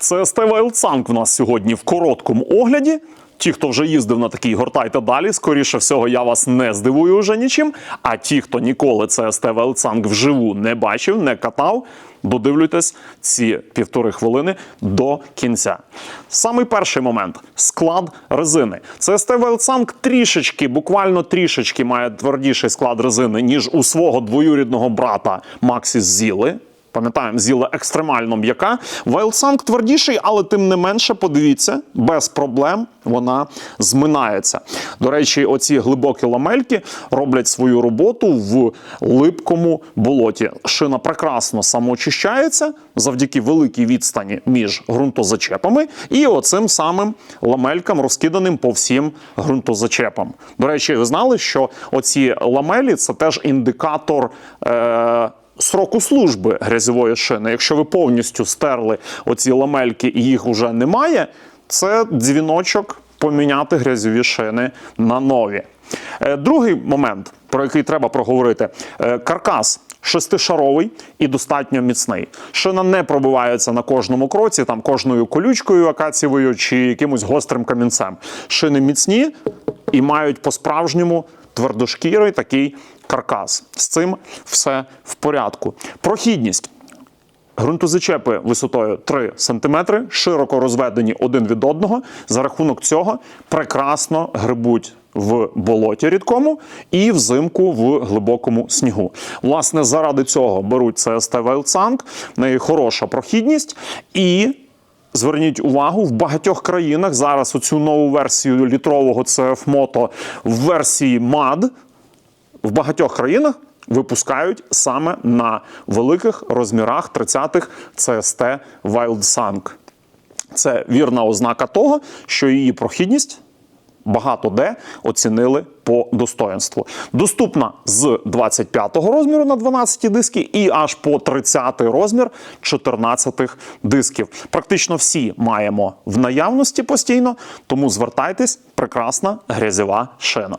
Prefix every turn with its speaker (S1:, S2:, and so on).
S1: Це Wildsank в нас сьогодні в короткому огляді. Ті, хто вже їздив на такий гортайте далі, скоріше всього, я вас не здивую вже нічим. А ті, хто ніколи CST Wildsank вживу не бачив, не катав, додивлюйтесь ці півтори хвилини до кінця. Самий перший момент склад резини. CST Wildsank трішечки, буквально трішечки має твердіший склад резини, ніж у свого двоюрідного брата Maxis Zili. Пам'ятаємо, зіла екстремально м'яка. Wildsank твердіший, але тим не менше, подивіться, без проблем вона зминається. До речі, оці глибокі ламельки роблять свою роботу в липкому болоті. Шина прекрасно самоочищається завдяки великій відстані між ґрунтозачепами і оцим самим ламелькам, розкиданим по всім ґрунтозачепам. До речі, ви знали, що оці ламелі це теж індикатор. Е- Сроку служби грязьової шини. Якщо ви повністю стерли оці ламельки і їх вже немає, це дзвіночок поміняти грязьові шини на нові. Е, Другий момент, про який треба проговорити: Е, каркас. Шестишаровий і достатньо міцний. Шина не пробивається на кожному кроці, там кожною колючкою акацієвою чи якимось гострим камінцем. Шини міцні і мають по-справжньому твердошкірий такий каркас. З цим все в порядку. Прохідність. Ґрунтозачепи висотою 3 см, широко розведені один від одного. За рахунок цього прекрасно грибуть в болоті рідкому і взимку в глибокому снігу. Власне, заради цього беруть CST Wildsank, в неї хороша прохідність і. Зверніть увагу, в багатьох країнах зараз оцю нову версію літрового CF Moto в версії MAD в багатьох країнах випускають саме на великих розмірах 30-х CST Wildsank. Це вірна ознака того, що її прохідність багато де оцінили по достоинству. Доступна з 25-го розміру на 12 диски і аж по 30-й розмір 14 дисків. Практично всі маємо в наявності постійно, тому звертайтесь, прекрасна грязєва шина.